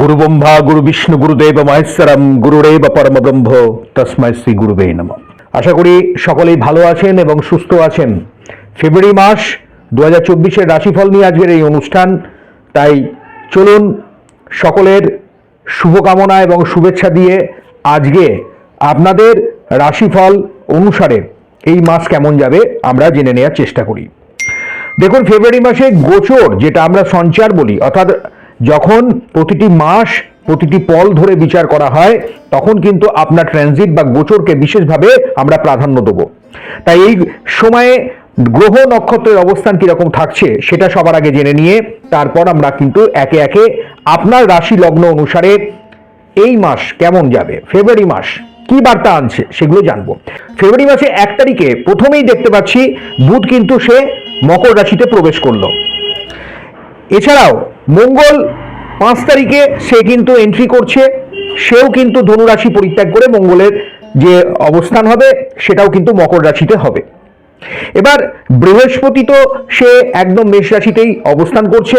গুরু ব্রহ্মা গুরু বিষ্ণু গুরুদেব মহেশ্বরম গুরুরেব পরমব্রহ্ম তস্মাই শ্রী গুরুবে নম আশা করি সকলেই ভালো আছেন এবং সুস্থ আছেন। ফেব্রুয়ারি মাস দু হাজার চব্বিশের রাশিফল নিয়ে আজকের এই অনুষ্ঠান। তাই চলুন সকলের শুভকামনা এবং শুভেচ্ছা দিয়ে আজকে আপনাদের রাশিফল অনুসারে এই মাস কেমন যাবে আমরা জেনে নেওয়ার চেষ্টা করি। দেখুন, ফেব্রুয়ারি মাসে গোচর, যেটা আমরা সঞ্চার বলি, অর্থাৎ যখন প্রতিটি মাস প্রতিটি পল ধরে বিচার করা হয়, তখন কিন্তু আপনার ট্রানজিট বা গোচরকে বিশেষভাবে আমরা প্রাধান্য দেব। তাই এই সময়ে গ্রহ নক্ষত্রের অবস্থান কীরকম থাকছে, সেটা সবার আগে জেনে নিয়ে তারপর আমরা কিন্তু একে একে আপনার রাশি লগ্ন অনুসারে এই মাস কেমন যাবে ফেব্রুয়ারি মাস কি বার্তা আনছে সেগুলো জানব। ফেব্রুয়ারি মাসে এক তারিখে প্রথমেই দেখতে পাচ্ছি, বুধ কিন্তু সে মকর রাশিতে প্রবেশ করল। এছাড়াও মঙ্গল পাঁচ তারিখে সে কিন্তু এন্ট্রি করছে, সেও কিন্তু ধনুরাশি পরিত্যাগ করে মঙ্গলের যে অবস্থান হবে, সেটাও কিন্তু মকর রাশিতে হবে। এবার বৃহস্পতি তো সে একদম মেষ রাশিতেই অবস্থান করছে।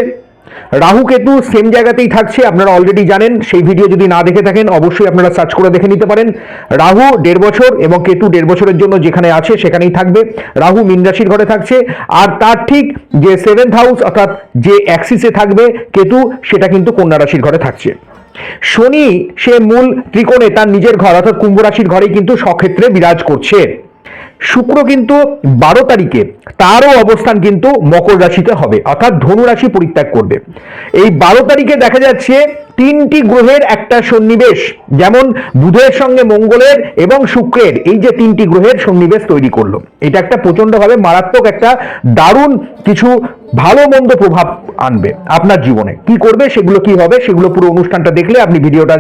রাহু কেতু সেম জায়গাতেই থাকছে, আপনারা অলরেডি জানেন, সেই ভিডিও যদি না দেখে থাকেন, অবশ্যই আপনারা সার্চ করে দেখে নিতে পারেন। রাহু দেড় বছর এবং কেতু দেড় বছরের জন্য যেখানে আছে, সেখানেই থাকবে। রাহু মীন ঘরে থাকছে, আর তার ঠিক যে সেভেন্থ হাউস অর্থাৎ যে অ্যাক্সিসে থাকবে কেতু, সেটা কিন্তু কন্যা রাশির ঘরে থাকছে। শনি, সে মূল ত্রিকোণে তার নিজের ঘর, অর্থাৎ কুম্ভ রাশির ঘরেই কিন্তু সক্ষেত্রে বিরাজ করছে। শুক্র কিন্তু বারো তারিখে, তারও অবস্থান কিন্তু মকর রাশিতে হবে, অর্থাৎ ধনু রাশি পরিত্যাগ করবে। এই বারো তারিখে দেখা যাচ্ছে তিনটি গ্রহের একটা সন্নিবেশ, যেমন বুধের সঙ্গে মঙ্গলের এবং শুক্রের, এই যে তিনটি গ্রহের সন্নিবেশ তৈরি করল। এটা একটা প্রচন্ডভাবে মারাত্মক একটা দারুণ কিছু ভালো মন্দ প্রভাব আনবে আপনার জীবনে। কি করবে, সেগুলো কি হবে, সেগুলো পুরো অনুষ্ঠানটা দেখলে আপনি ভিডিওটা,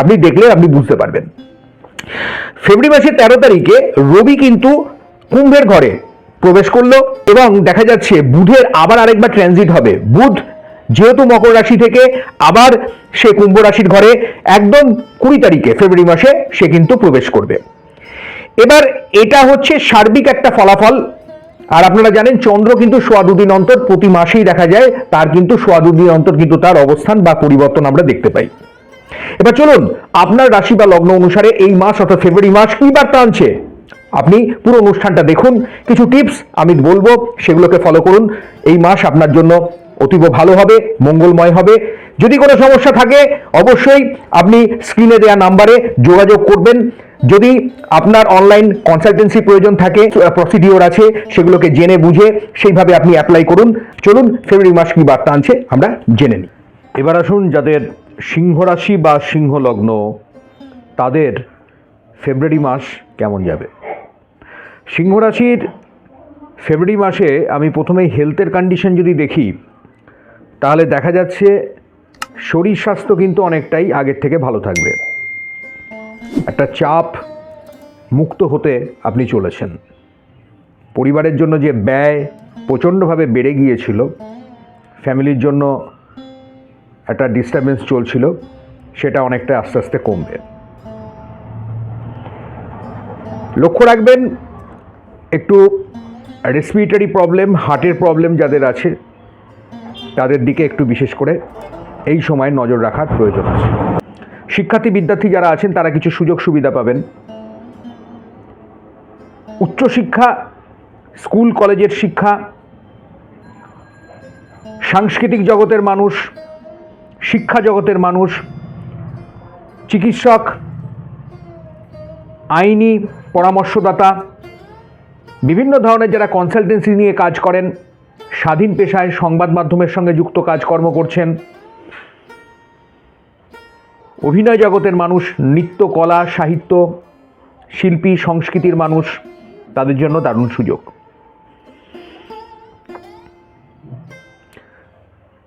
আপনি দেখলে আপনি বুঝতে পারবেন। ফেব্রুয়ারি মাসের তেরো তারিখে রবি কিন্তু কুম্ভের ঘরে প্রবেশ করল এবং দেখা যাচ্ছে বুধের আবার আরেকবার ট্রানজিট হবে। বুধ যেহেতু মকর রাশি থেকে, আবার সে কুম্ভ রাশির ঘরে একদম কুড়ি তারিখে ফেব্রুয়ারি মাসে সে কিন্তু প্রবেশ করবে। এবার এটা হচ্ছে সার্বিক একটা ফলাফল। আর আপনারা জানেন, চন্দ্র কিন্তু সোয়া দুদিন অন্তর প্রতি মাসেই দেখা যায়, তার কিন্তু সোয়া দুদিন অন্তর কিন্তু তার অবস্থান বা পরিবর্তন আমরা দেখতে পাই। এবার চলুন, আপনার রাশি বা লগ্ন অনুসারে এই মাস অর্থাৎ ফেব্রুয়ারি মাস কি বার্তা আনছে? আপনি পুরো অনুষ্ঠানটা দেখুন, কিছু টিপস আমি বলব, সেগুলোকে ফলো করুন। এই মাস আপনার জন্য অতীব ভালো হবে, মঙ্গলময় হবে। যদি কোনো সমস্যা থাকে, অবশ্যই আপনি স্ক্রিনে দেওয়া নাম্বারে যোগাযোগ করবেন। যদি আপনার অনলাইন কনসালটেন্সি প্রয়োজন থাকে প্রসিডিওর আছে, সেগুলোকে জেনে বুঝে সেইভাবে আপনি অ্যাপ্লাই করুন। চলুন, ফেব্রুয়ারি মাস কি বার্তা আনছে, আমরা জেনে নিই। এবার আসুন যাদের সিংহ রাশি বা সিংহ লগ্ন তাদের ফেব্রুয়ারি মাস কেমন যাবে? সিংহ রাশির ফেব্রুয়ারি মাসে আমি প্রথমেই হেলথের কন্ডিশন যদি দেখি, তাহলে দেখা যাচ্ছে শরীর স্বাস্থ্য কিন্তু অনেকটাই আগের থেকে ভালো থাকবে। একটা চাপ মুক্ত হতে আপনি চলেছেন। পরিবারের জন্য যে ব্যয় প্রচণ্ডভাবে বেড়ে গিয়েছিল ফ্যামিলির জন্য একটা ডিস্টারবেন্স চলছিল, সেটা অনেকটা আস্তে আস্তে কমবে। লক্ষ্য রাখবেন, একটু রেসপিরেটরি প্রবলেম হার্টের প্রবলেম যাদের আছে, তাদের দিকে একটু বিশেষ করে এই সময় নজর রাখার প্রয়োজন আছে। শিক্ষার্থী, বিদ্যার্থী যারা আছেন, তারা কিছু সুযোগ সুবিধা পাবেন। উচ্চশিক্ষা স্কুল, কলেজের শিক্ষা, সাংস্কৃতিক জগতের মানুষ শিক্ষা জগতের মানুষ, চিকিৎসক, আইনি পরামর্শদাতা, বিভিন্ন ধরনের যারা কনসালটেন্সি নিয়ে কাজ করেন, স্বাধীন পেশায় সংবাদ মাধ্যমের সঙ্গে যুক্ত কাজকর্ম করছেন, অভিনয় জগতের মানুষ, নৃত্য, কলা, সাহিত্য, শিল্পী, সংস্কৃতির মানুষ, তাদের জন্য দারুণ সুযোগ।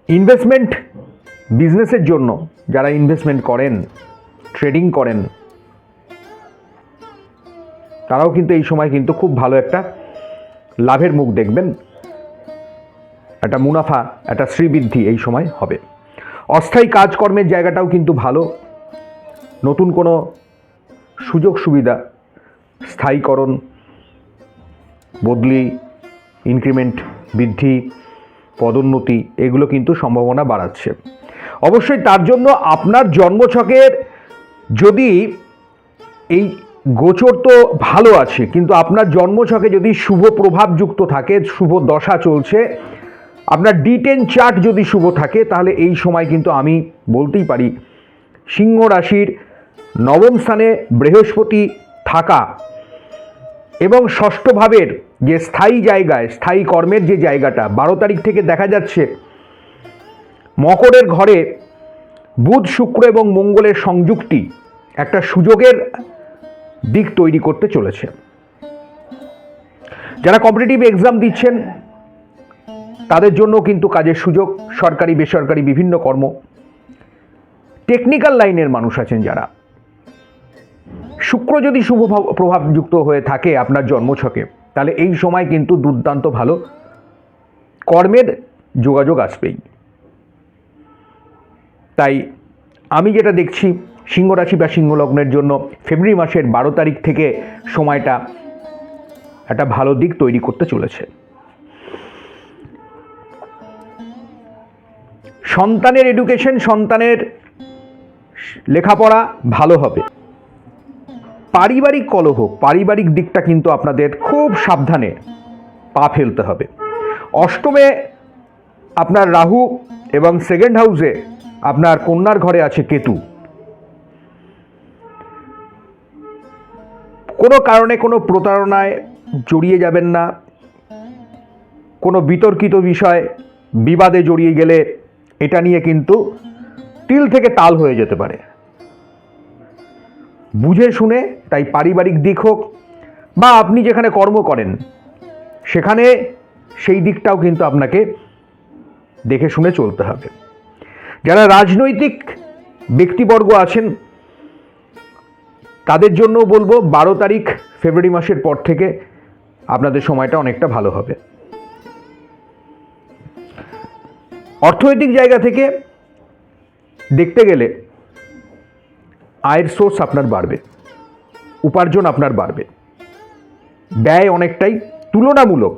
ইনভেস্টমেন্ট বিজনেসের জন্য যারা ইনভেস্টমেন্ট করেন ট্রেডিং করেন, তারাও কিন্তু এই সময় কিন্তু খুব ভালো একটা লাভের মুখ দেখবেন। একটা মুনাফা, একটা শ্রীবৃদ্ধি এই সময় হবে। অস্থায়ী কাজকর্মের জায়গাটাও কিন্তু ভালো। নতুন কোনো সুযোগ সুবিধা, স্থায়ীকরণ, বদলি ইনক্রিমেন্ট বৃদ্ধি, পদোন্নতি, এগুলো কিন্তু সম্ভাবনা বাড়াচ্ছে। অবশ্যই তার জন্য আপনার জন্মছকের যদি এই গোচর তো ভালো আছে, কিন্তু আপনার জন্মছকে যদি শুভ প্রভাবযুক্ত থাকে, শুভ দশা চলছে, আপনার ডি টেন চার্ট যদি শুভ থাকে, তাহলে এই সময় কিন্তু আমি বলতেই পারি, সিংহ রাশির নবম স্থানে বৃহস্পতি থাকা এবং ষষ্ঠ ভাবের যে স্থায়ী জায়গায়, স্থায়ী কর্মের যে জায়গাটা, বারো তারিখ থেকে দেখা যাচ্ছে মকরের ঘরে বুধ, শুক্র এবং মঙ্গলের সংযুক্তি একটা সুযোগের দিক তৈরি করতে চলেছে। যারা কম্পিটিটিভ এক্সাম দিচ্ছেন, তাদের জন্য কিন্তু কাজের সুযোগ, সরকারি, বেসরকারি বিভিন্ন কর্ম। টেকনিক্যাল লাইনের মানুষ আছেন যারা। শুক্র যদি শুভ প্রভাবযুক্ত হয়ে থাকে আপনার জন্মছকে তাহলে এই সময় কিন্তু দুর্দান্ত ভালো কর্মের যোগাযোগ আসবেই। তাই আমি যেটা দেখছি সিংহ রাশি বা সিংহ লগ্নের জন্য ফেব্রুয়ারি মাসের বারো তারিখ থেকে সময়টা একটা ভালো দিক তৈরি করতে চলেছে। সন্তানের এডুকেশন সন্তানের লেখাপড়া ভালো হবে। পারিবারিক কলহ, পারিবারিক দিকটা কিন্তু আপনাদের খুব সাবধানে পা ফেলতে হবে। অষ্টমে আপনার রাহু এবং সেকেন্ড হাউসে আপনার কন্যার ঘরে আছে কেতু। কোনো কারণে কোনো প্রতারণায় জড়িয়ে যাবেন না। কোনো বিতর্কিত বিষয় বিবাদে জড়িয়ে গেলে এটা নিয়ে কিন্তু তিল থেকে তাল হয়ে যেতে পারে। বুঝে শুনে তাই পারিবারিক দিক হোক বা আপনি যেখানে কর্ম করেন, সেখানে সেই দিকটাও কিন্তু আপনাকে দেখে শুনে চলতে হবে। যারা রাজনৈতিক ব্যক্তিবর্গ আছেন, তাদের জন্য বলব বারো তারিখ ফেব্রুয়ারি মাসের পর থেকে আপনাদের সময়টা অনেকটা ভালো হবে। অর্থনৈতিক জায়গা থেকে দেখতে গেলে আয়ের সোর্স আপনার বাড়বে, উপার্জন আপনার বাড়বে। ব্যয় অনেকটাই তুলনামূলক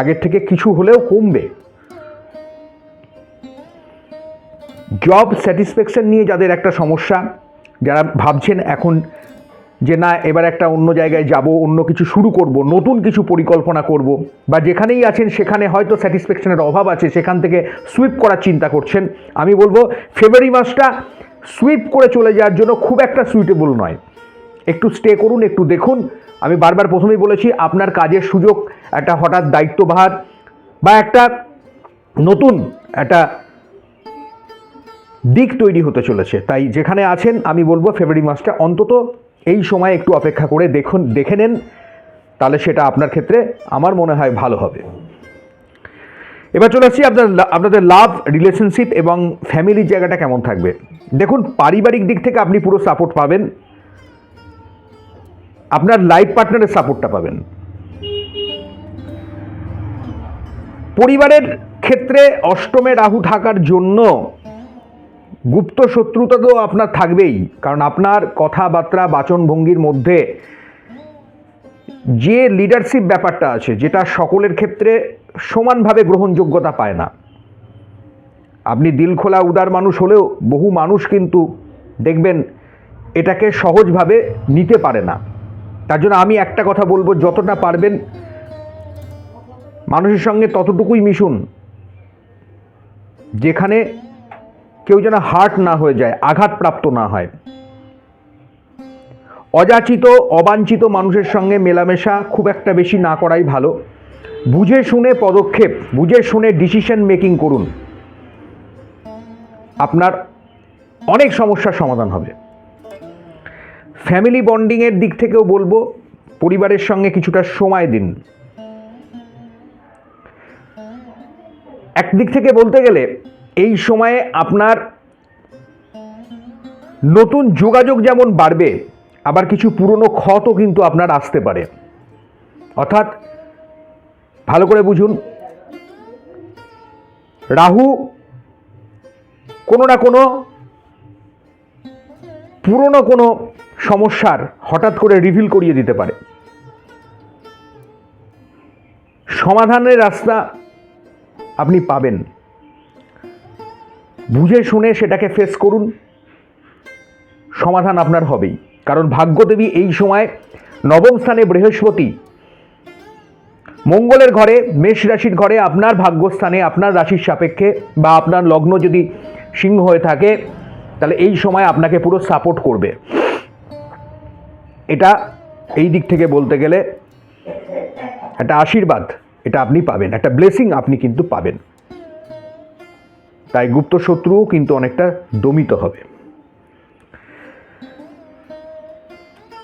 আগের থেকে কিছু হলেও কমবে। জব স্যাটিসফ্যাকশন নিয়ে যাদের একটা সমস্যা, যারা ভাবছেন এখন যে না, এবার একটা অন্য জায়গায় যাব, অন্য কিছু শুরু করব, নতুন কিছু পরিকল্পনা করব, বা যেখানেই আছেন সেখানে হয়তো স্যাটিসফ্যাকশনের অভাব আছে, সেখান থেকে সুইপ করার চিন্তা করছেন। আমি বলব ফেব্রুয়ারি মাসটা সুইপ করে চলে যাওয়ার জন্য খুব একটা সুইটেবল নয়। একটু স্টে করুন, একটু দেখুন। আমি বারবার প্রথমেই বলেছি, আপনার কাজের সুযোগ, একটা হঠাৎ দায়িত্বভার, বা একটা নতুন, একটা দিক তৈরি হতে চলেছে। তাই যেখানে আছেন, আমি বলব ফেব্রুয়ারি মাসটা অন্তত এই সময় একটু অপেক্ষা করে দেখুন, দেখে নেন। তাহলে সেটা আপনার ক্ষেত্রে আমার মনে হয় ভালো হবে। এবার চলে আসছি আপনার আপনাদের লাভ রিলেশনশিপ এবং ফ্যামিলির জায়গাটা কেমন থাকবে। দেখুন, পারিবারিক দিক থেকে আপনি পুরো সাপোর্ট পাবেন। আপনার লাইফ পার্টনারের সাপোর্টটা পাবেন। পরিবারের ক্ষেত্রে অষ্টমে রাহু থাকার জন্য গুপ্ত শত্রুতা তো আপনার থাকবেই, কারণ আপনার কথাবার্তা বাচনভঙ্গির মধ্যে যে লিডারশিপ ব্যাপারটা আছে, যেটা সকলের ক্ষেত্রে সমানভাবে গ্রহণযোগ্যতা পায় না। আপনি দিল খোলা উদার মানুষ হলেও বহু মানুষ কিন্তু দেখবেন এটাকে সহজভাবে নিতে পারে না। তার জন্য আমি একটা কথা বলব, যতটা পারবেন মানুষের সঙ্গে ততটুকুই মিশুন। যেখানে কেউ যেন হার্ট না হয়ে যায়, আঘাতপ্রাপ্ত না হয়। অযাচিত, অবাঞ্ছিত মানুষের সঙ্গে মেলামেশা খুব একটা বেশি না করাই ভালো। বুঝে শুনে পদক্ষেপ, বুঝে শুনে ডিসিশন মেকিং করুন। আপনার অনেক সমস্যার সমাধান হবে। ফ্যামিলি বন্ডিংয়ের দিক থেকেও বলব, পরিবারের সঙ্গে কিছুটা সময় দিন। একদিক থেকে বলতে গেলে এই সময়ে আপনার নতুন যোগাযোগ যেমন বাড়বে, আবার কিছু পুরনো ক্ষতও কিন্তু আপনার আসতে পারে। অর্থাৎ ভালো করে বুঝুন, রাহু কোনো না কোনো পুরনো কোনো সমস্যার হঠাৎ করে রিভিল করিয়ে দিতে পারে। সমাধানের রাস্তা আপনি পাবেন। বুঝে শুনে সেটাকে ফেস করুন। সমাধান আপনার হবেই। কারণ ভাগ্যদেবী এই সময় নবম স্থানে বৃহস্পতি। মঙ্গলের ঘরে, মেষ রাশির ঘরে আপনার ভাগ্যস্থানে, আপনার রাশির সাপেক্ষে বা আপনার লগ্ন যদি সিংহ হয়ে থাকে, তাহলে এই সময় আপনাকে পুরো সাপোর্ট করবে। এটা এই দিক থেকে বলতে গেলে একটা আশীর্বাদ, এটা আপনি পাবেন, একটা ব্লেসিং আপনি কিন্তু পাবেন। তাই গুপ্ত শত্রুও কিন্তু অনেকটা দমিত হবে।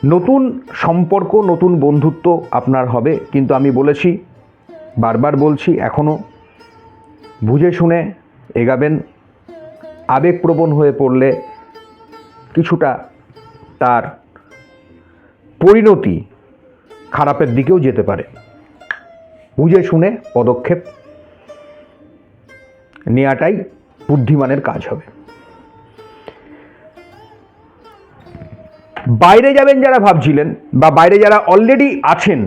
নতুন সম্পর্ক, নতুন বন্ধুত্ব আপনার হবে, কিন্তু আমি বলেছি, বারবার বলছি এখনও বুঝে শুনে এগাবেন। আবেগপ্রবণ হয়ে পড়লে কিছুটা তার পরিণতি খারাপের দিকেও যেতে পারে। বুঝে শুনে পদক্ষেপ নেওয়াটাই বুদ্ধিমানের কাজ হবে। বাইরে যাবেন যারা ভাবছিলেন বা বাইরে যারা অলরেডি আছেন,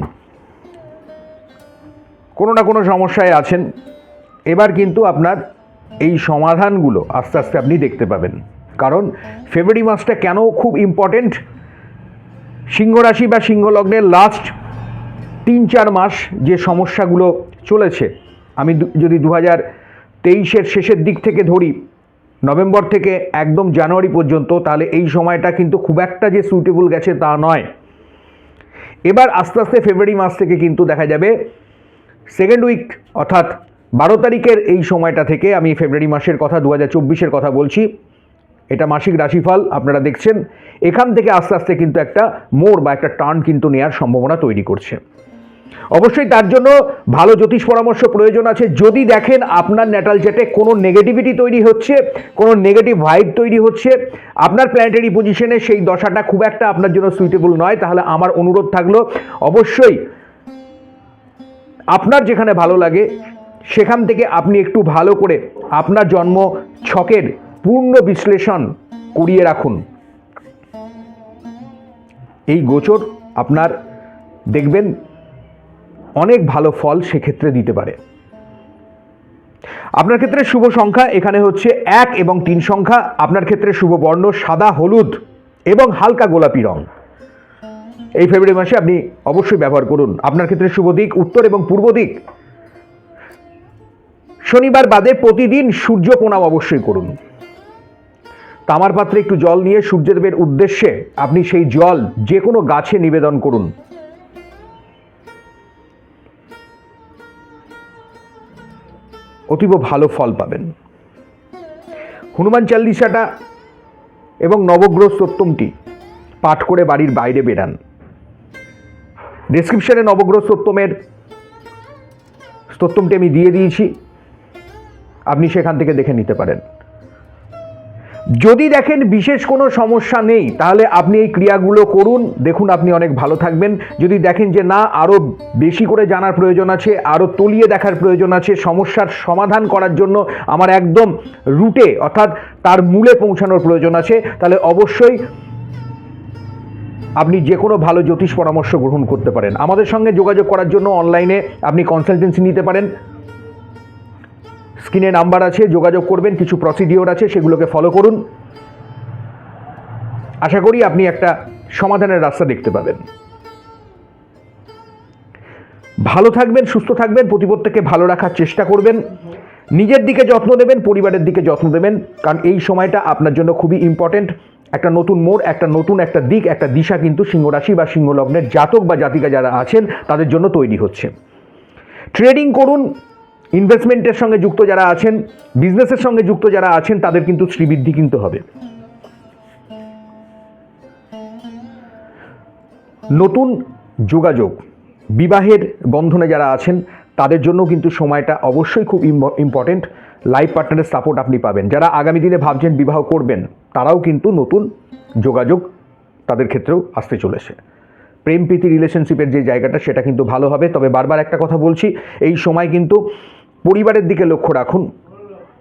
কোনো না কোনো সমস্যায় আছেন, এবার কিন্তু আপনার এই সমাধানগুলো আস্তে আস্তে আপনি দেখতে পাবেন। কারণ ফেব্রুয়ারি মাসটা কেন খুব ইম্পর্টেন্ট সিংহ রাশি বা সিংহ লগ্নের লাস্ট তিন চার মাস যে সমস্যাগুলো চলেছে, আমি যদি দু হাজার তেইশের শেষের দিক থেকে ধরি, নভেম্বর থেকে একদম জানুয়ারি পর্যন্ত, তাহলে এই সময়টা কিন্তু খুব একটা যে সুইটেবল গেছে তা নয়। এবার আস্তে আস্তে ফেব্রুয়ারি মাস থেকে কিন্তু দেখা যাবে সেকেন্ড উইক অর্থাৎ বারো তারিখের এই সময়টা থেকে আমি ফেব্রুয়ারি মাসের কথা দু হাজার কথা বলছি। এটা মাসিক রাশিফল, আপনারা দেখছেন। এখান থেকে আস্তে আস্তে কিন্তু একটা মোড় বা একটা টার্ন কিন্তু নেওয়ার সম্ভাবনা তৈরি করছে। অবশ্যই তার জন্য ভালো জ্যোতিষ পরামর্শ প্রয়োজন আছে। যদি দেখেন আপনার ন্যাটাল চ্যাটে কোনো নেগেটিভিটি তৈরি হচ্ছে, কোনো নেগেটিভ ভাইব তৈরি হচ্ছে, আপনার প্ল্যানেটারি পজিশনে সেই দশাটা খুব একটা আপনার জন্য সুইটেবল নয়, তাহলে আমার অনুরোধ থাকল, অবশ্যই আপনার যেখানে ভালো লাগে, সেখান থেকে আপনি একটু ভালো করে আপনার জন্ম ছকের পূর্ণ বিশ্লেষণ করিয়ে রাখুন। এই গোচর আপনার দেখবেন অনেক ভালো ফল সেক্ষেত্রে দিতে পারে। আপনার ক্ষেত্রে শুভ সংখ্যা এখানে হচ্ছে এক এবং তিন সংখ্যা। আপনার ক্ষেত্রে শুভ বর্ণ সাদা, হলুদ এবং হালকা গোলাপি রং। এই ফেব্রুয়ারি মাসে আপনি অবশ্যই ব্যবহার করুন। আপনার ক্ষেত্রে শুভ দিক, উত্তর এবং পূর্ব দিক। শনিবার বাদে প্রতিদিন সূর্য প্রণাম অবশ্যই করুন। তামার পাত্রে একটু জল নিয়ে সূর্যদেবের উদ্দেশ্যে আপনি সেই জল যে কোনো গাছে নিবেদন করুন। অতীব ভালো ফল পাবেন। হনুমান চাল্লিশাটা এবং নবগ্রহ সত্যমটি পাঠ করে বাড়ির বাইরে বেরান ডেসক্রিপশনে নবগ্রহ সত্যমের স্তোত্তমটি আমি দিয়ে দিয়েছি। আপনি সেখান থেকে দেখে নিতে পারেন। যদি দেখেন বিশেষ কোনো সমস্যা নেই, তাহলে আপনি এই ক্রিয়াগুলো করুন। দেখুন, আপনি অনেক ভালো থাকবেন। যদি দেখেন যে না আরও বেশি করে জানার প্রয়োজন আছে আরও তলিয়ে দেখার প্রয়োজন আছে, সমস্যার সমাধান করার জন্য আমার একদম রুটে, অর্থাৎ তার মূলে পৌঁছানোর প্রয়োজন আছে, তাহলে অবশ্যই আপনি যে কোনো ভালো জ্যোতিষ পরামর্শ গ্রহণ করতে পারেন। আমাদের সঙ্গে যোগাযোগ করার জন্য অনলাইনে আপনি কনসালটেন্সি নিতে পারেন। স্ক্রিনে নাম্বার আছে, যোগাযোগ করবেন, কিছু প্রসিডিওর আছে, সেগুলোকে ফলো করুন। আশা করি আপনি একটা সমাধানের রাস্তা দেখতে পাবেন। ভালো থাকবেন, সুস্থ থাকবেন, প্রতিপত্তিকে ভালো রাখার চেষ্টা করবেন। নিজের দিকে যত্ন দেবেন পরিবারের দিকে যত্ন দেবেন কারণ এই সময়টা আপনার জন্য খুবই ইম্পর্টেন্ট একটা নতুন মোড়, একটা নতুন একটা দিক, একটা দিশা কিন্তু সিংহ রাশি বা সিংহলগ্নের জাতক বা জাতিকা যারা আছেন, তাদের জন্য তৈরি হচ্ছে। ট্রেডিং করুন ইনভেস্টমেন্টের সঙ্গে যুক্ত যারা আছেন বিজনেসের সঙ্গে যুক্ত যারা আছেন, তাদের কিন্তু শ্রীবৃদ্ধি কিন্তু হবে। নতুন যোগাযোগ, বিবাহের বন্ধনে যারা আছেন, তাদের জন্য কিন্তু সময়টা অবশ্যই খুব ইম্পর্টেন্ট লাইফ পার্টনারের সাপোর্ট আপনি পাবেন। যারা আগামী দিনে ভাবছেন বিবাহ করবেন, তারাও কিন্তু নতুন যোগাযোগ তাদের ক্ষেত্রেও আসতে চলেছে। প্রেম প্রীতি রিলেশনশিপের যে জায়গাটা, সেটা কিন্তু ভালো হবে। তবে বারবার একটা কথা বলছি, এই সময় কিন্তু পরিবারের দিকে লক্ষ্য রাখুন।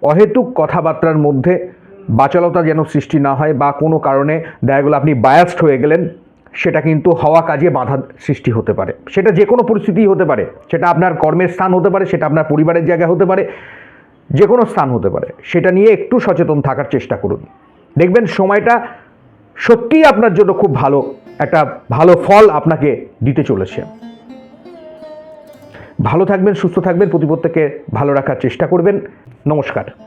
অহেতুক কথাবার্তার মধ্যে বাচালতা যেন সৃষ্টি না হয় বা কোনো কারণে দেখা আপনি বায়াস্ট হয়ে গেলেন, সেটা কিন্তু হওয়া কাজে বাধা সৃষ্টি হতে পারে। সেটা যে কোনো পরিস্থিতিই হতে পারে। সেটা আপনার কর্মের স্থান হতে পারে, সেটা আপনার পরিবারের জায়গা হতে পারে, যে কোনো স্থান হতে পারে। সেটা নিয়ে একটু সচেতন থাকার চেষ্টা করুন। দেখবেন সময়টা সত্যিই আপনার জন্য খুব ভালো, একটা ভালো ফল আপনাকে দিতে চলেছে। ভালো থাকবেন সুস্থ থাকবেন প্রতিপত্তকে ভালো রাখার চেষ্টা করবেন। নমস্কার।